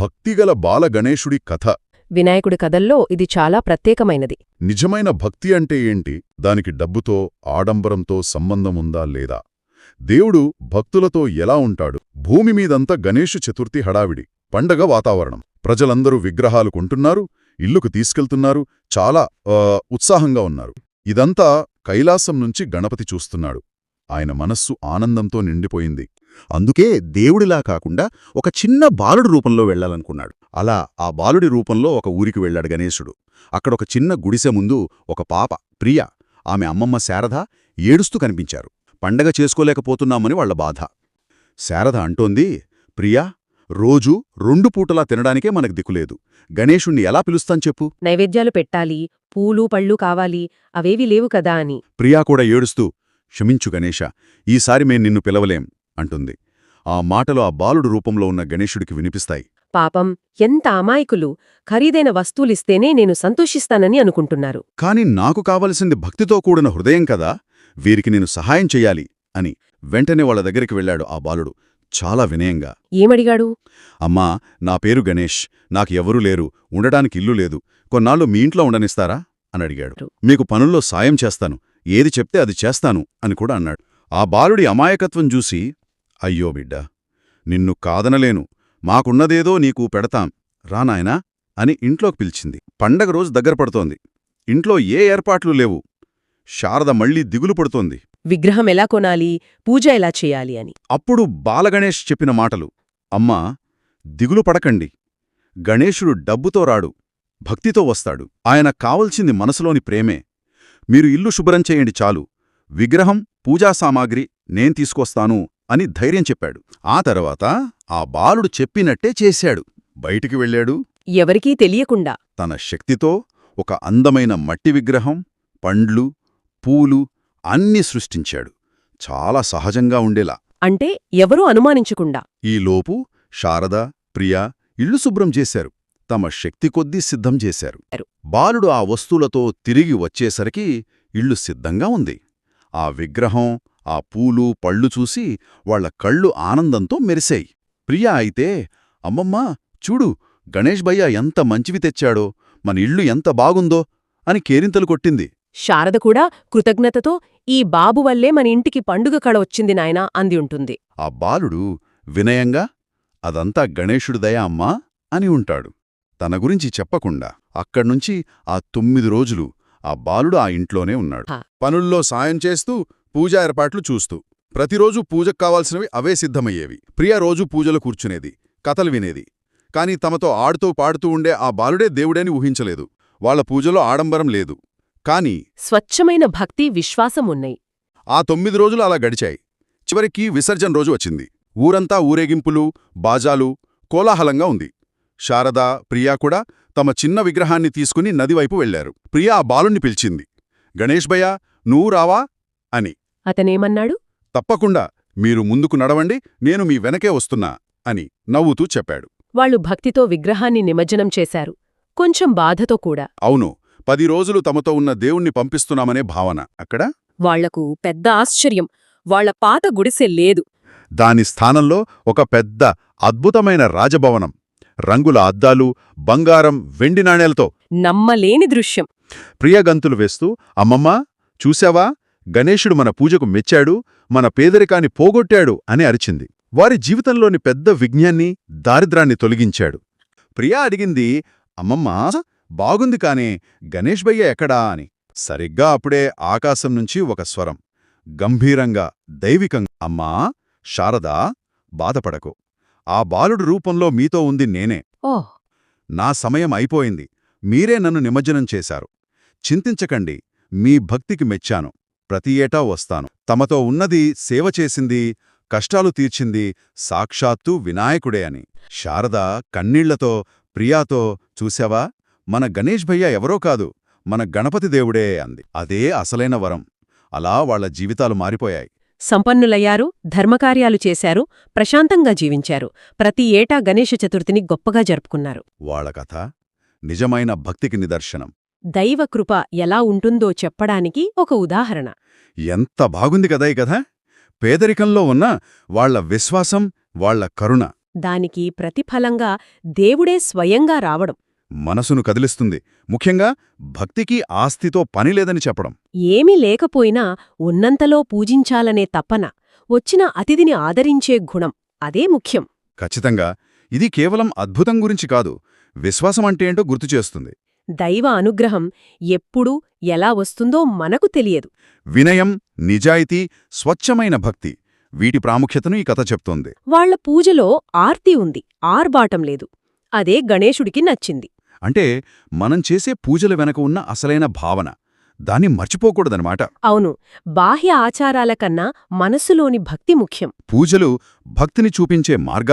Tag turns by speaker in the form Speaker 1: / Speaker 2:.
Speaker 1: భక్తిగల బాల గణేశుడి కథ.
Speaker 2: వినాయకుడి కథల్లో ఇది చాలా ప్రత్యేకమైనది.
Speaker 1: నిజమైన భక్తి అంటే ఏంటి? దానికి డబ్బుతో ఆడంబరంతో సంబంధం ఉందా లేదా? దేవుడు భక్తులతో ఎలా ఉంటాడు? భూమి మీదంతా గణేషు చతుర్థి హడావిడి పండగ వాతావరణం. ప్రజలందరూ విగ్రహాలు కొంటున్నారు ఇల్లుకు తీసుకెళ్తున్నారు చాలా ఉత్సాహంగా ఉన్నారు. ఇదంతా కైలాసం నుంచి గణపతి చూస్తున్నాడు. ఆయన మనస్సు ఆనందంతో నిండిపోయింది.
Speaker 3: అందుకే దేవుడిలా కాకుండా ఒక చిన్న బాలుడి రూపంలో వెళ్ళాలనుకున్నాడు. అలా ఆ బాలుడి రూపంలో ఒక ఊరికి వెళ్ళాడు గణేశుడు. అక్కడ ఒక చిన్న గుడిసె ముందు ఒక పాప ప్రియ ఆమె అమ్మమ్మ శారద ఏడుస్తూ కనిపించారు. పండగ చేసుకోలేకపోతున్నామని వాళ్ళ బాధ. శారద అంటోంది ప్రియా రోజూ రెండు పూటలా తినడానికే మనకు దిక్కులేదు. గణేశుణ్ణి ఎలా పిలుస్తాం చెప్పు?
Speaker 2: నైవేద్యాలు పెట్టాలి పూలు పళ్ళు కావాలి అవేవి లేవు కదా అని.
Speaker 3: ప్రియా కూడా ఏడుస్తూ క్షమించు గణేశ ఈసారి మేం నిన్ను పిలవలేం. అంటుంది. ఆ మాటలు ఆ బాలుడు రూపంలో ఉన్న గణేశుడికి వినిపిస్తాయి.
Speaker 2: పాపం ఎంత అమాయకులు! ఖరీదైన వస్తువులిస్తేనే నేను సంతోషిస్తానని అనుకుంటున్నారు.
Speaker 3: కాని నాకు కావలసింది భక్తితో కూడిన హృదయం కదా! వీరికి నేను సహాయం చెయ్యాలి అని వెంటనే వాళ్ళ దగ్గరికి వెళ్ళాడు ఆ బాలుడు. చాలా వినయంగా.
Speaker 2: ఏమడిగాడు?
Speaker 3: అమ్మా నా పేరు గణేష్. నాకు ఎవరూ లేరు. ఉండడానికి ఇల్లు లేదు. కొన్నాళ్ళు మీ ఇంట్లో ఉండనిస్తారా? అని అడిగాడు. మీకు పనుల్లో సాయం చేస్తాను. ఏది చెప్తే అది చేస్తాను అని కూడా అన్నాడు. ఆ బాలుడి అమాయకత్వం చూసి అయ్యో బిడ్డ నిన్ను కాదనలేను. మాకున్నదేదో నీకు పెడతాం. రా నాయనా అని ఇంట్లోకి పిలిచింది. పండగ రోజు దగ్గర పడుతోంది. ఇంట్లో ఏ ఏర్పాట్లు లేవు. శారద మళ్ళీ దిగులు పడుతోంది.
Speaker 2: విగ్రహం ఎలా కొనాలి? పూజ ఎలా చేయాలి అని.
Speaker 3: అప్పుడు బాలగణేష్ చెప్పిన మాటలు. అమ్మా దిగులు పడకండి. గణేశుడు డబ్బుతో రాడు. భక్తితో వస్తాడు. ఆయన కావలసింది మనసులోని ప్రేమే. మీరు ఇల్లు శుభ్రం చేయండి చాలు. విగ్రహం పూజా సామాగ్రి నేను తీసుకొస్తాను. అని ధైర్యం చెప్పాడు. ఆ తర్వాత ఆ బాలుడు చెప్పినట్టే చేశాడు. బయటికి వెళ్ళాడు.
Speaker 2: ఎవరికీ తెలియకుండా.
Speaker 3: తన శక్తితో ఒక అందమైన మట్టి విగ్రహం పండ్లు పూలు అన్నీ సృష్టించాడు. చాలా సహజంగా ఉండేలా.
Speaker 2: అంటే ఎవరూ అనుమానించకుండా.
Speaker 3: ఈలోపు శారద ప్రియా ఇల్లు శుభ్రం చేశారు. తమ శక్తి కొద్దీ సిద్ధం చేశారు. బాలుడు ఆ వస్తువులతో తిరిగి వచ్చేసరికి ఇల్లు సిద్ధంగా ఉంది. ఆ విగ్రహం ఆ పూలు పళ్ళు చూసి వాళ్ళ కళ్ళు ఆనందంతో మెరిశాయి ప్రియా అయితే అమ్మమ్మా చూడు గణేష్ భయ్య ఎంత మంచివి తెచ్చాడో మన ఇల్లు ఎంత బాగుందో అని కేరింతలు కొట్టింది.
Speaker 2: శారద కూడా కృతజ్ఞతతో ఈ బాబు వల్లే మన ఇంటికి పండుగ కళ వచ్చింది నాయనా అంది ఉంటుంది.
Speaker 3: ఆ బాలుడు వినయంగా అదంతా గణేశుడి దయా అమ్మా అని ఉంటాడు. తన గురించి చెప్పకుండా అక్కడ్నుంచి ఆ తొమ్మిది రోజులు ఆ బాలుడు ఆ ఇంట్లోనే ఉన్నాడు.
Speaker 1: పనుల్లో సాయం చేస్తూ పూజా ఏర్పాట్లు చూస్తూ. ప్రతిరోజు పూజకు కావాల్సినవి అవే సిద్ధమయ్యేవి. ప్రియ రోజూ పూజలు కూర్చునేది కథలు వినేది. కాని తమతో ఆడుతూ పాడుతూ ఉండే ఆ బాలుడే దేవుడని ఊహించలేదు. వాళ్ళ పూజలో ఆడంబరం లేదు. కాని
Speaker 2: స్వచ్ఛమైన భక్తి విశ్వాసం ఉన్నాయి.
Speaker 1: ఆ తొమ్మిది రోజులు అలా గడిచాయి. చివరికి విసర్జన రోజు వచ్చింది. ఊరంతా ఊరేగింపులు బాజాలు కోలాహలంగా ఉంది. శారద ప్రియా కూడా తమ చిన్న విగ్రహాన్ని తీసుకుని నదివైపు వెళ్ళారు ప్రియా ఆ బాలుణ్ణి పిలిచింది. గణేష్ భయ్య నువ్వు రావా? అని.
Speaker 2: అతనేమన్నాడు?
Speaker 1: తప్పకుండా మీరు ముందుకు నడవండి నేను మీ వెనకే వస్తున్నా అని నవ్వుతూ చెప్పాడు.
Speaker 2: వాళ్ళు భక్తితో విగ్రహాన్ని నిమజ్జనం చేశారు. కొంచెం బాధతో కూడా.
Speaker 1: అవును పది రోజులు తమతో ఉన్న దేవుణ్ణి పంపిస్తున్నామనే భావన. అక్కడ?
Speaker 2: వాళ్ళకు పెద్ద ఆశ్చర్యం. వాళ్ళ పాత గుడిసె లేదు.
Speaker 1: దాని స్థానంలో ఒక పెద్ద అద్భుతమైన రాజభవనం. రంగుల అద్దాలు బంగారం వెండి నాణేలతో.
Speaker 2: నమ్మలేని దృశ్యం.
Speaker 1: ప్రియగంతులు వేస్తూ అమ్మమ్మా చూశావా? గణేశుడు మన పూజకు మెచ్చాడు మన పేదరికాన్ని పోగొట్టాడు అని అరిచింది. వారి జీవితంలోని పెద్ద విజ్ఞాన్ని దారిద్రాన్ని తొలగించాడు. ప్రియా అడిగింది అమ్మమ్మా బాగుంది కానే గణేష్ భయ్య ఎక్కడా? అని. సరిగ్గా అప్పుడే ఆకాశం నుంచి ఒక స్వరం. గంభీరంగా దైవికంగా. అమ్మా శారదా బాధపడకు. ఆ బాలుడు రూపంలో మీతో ఉంది నేనే. నా సమయం అయిపోయింది. మీరే నన్ను నిమజ్జనం చేశారు. చింతించకండి. మీ భక్తికి మెచ్చాను. ప్రతి ఏటా వస్తాను. తమతో ఉన్నది సేవ చేసింది కష్టాలు తీర్చింది సాక్షాత్తు వినాయకుడే అని. శారద కన్నీళ్ళతో ప్రియాతో చూశావా? మన గణేష్ భయ్య ఎవరో కాదు మన గణపతి దేవుడే అంది. అదే అసలైన వరం. అలా వాళ్ళ జీవితాలు మారిపోయాయి.
Speaker 2: సంపన్నులయ్యారు ధర్మకార్యాలు చేశారు ప్రశాంతంగా జీవించారు. ప్రతి ఏటా గణేష చతుర్థిని గొప్పగా జరుపుకున్నారు.
Speaker 1: వాళ్ళ కథ నిజమైన భక్తికి నిదర్శనం.
Speaker 2: దైవ కృప ఎలా ఉంటుందో చెప్పడానికి ఒక ఉదాహరణ.
Speaker 1: ఎంత బాగుంది కదా ఈ కథ. పేదరికంలో ఉన్న వాళ్ళ విశ్వాసం వాళ్ళ కరుణ.
Speaker 2: దానికి ప్రతిఫలంగా దేవుడే స్వయంగా రావడం.
Speaker 3: మనసును కదిలిస్తుంది. ముఖ్యంగా భక్తికి ఆస్తితో పని లేదని చెప్పడం.
Speaker 2: ఏమీ లేకపోయినా ఉన్నంతలో పూజించాలనే తపన వచ్చిన అతిథిని ఆదరించే గుణం అదే ముఖ్యం.
Speaker 3: ఖచ్చితంగా. ఇది కేవలం అద్భుతం గురించి కాదు. విశ్వాసం అంటే ఏంటో గుర్తు చేస్తుంది.
Speaker 2: దైవ అనుగ్రహం ఎప్పుడు ఎలా వస్తుందో మనకు తెలియదు.
Speaker 3: వినయం నిజాయితీ స్వచ్ఛమైన భక్తి వీటి ప్రాముఖ్యతను ఈ కథ చెప్తోంది.
Speaker 2: వాళ్ళ పూజలో ఆర్తి ఉంది ఆర్బాటం లేదు అదే గణేశుడికి నచ్చింది.
Speaker 3: అంటే మనం చేసే పూజల వెనక ఉన్న అసలైన భావన దాన్ని మర్చిపోకూడదనమాట
Speaker 2: అవును బాహ్య ఆచారాల కన్నా మనసులోని భక్తి ముఖ్యం.
Speaker 3: పూజలు భక్తిని చూపించే మార్గాలు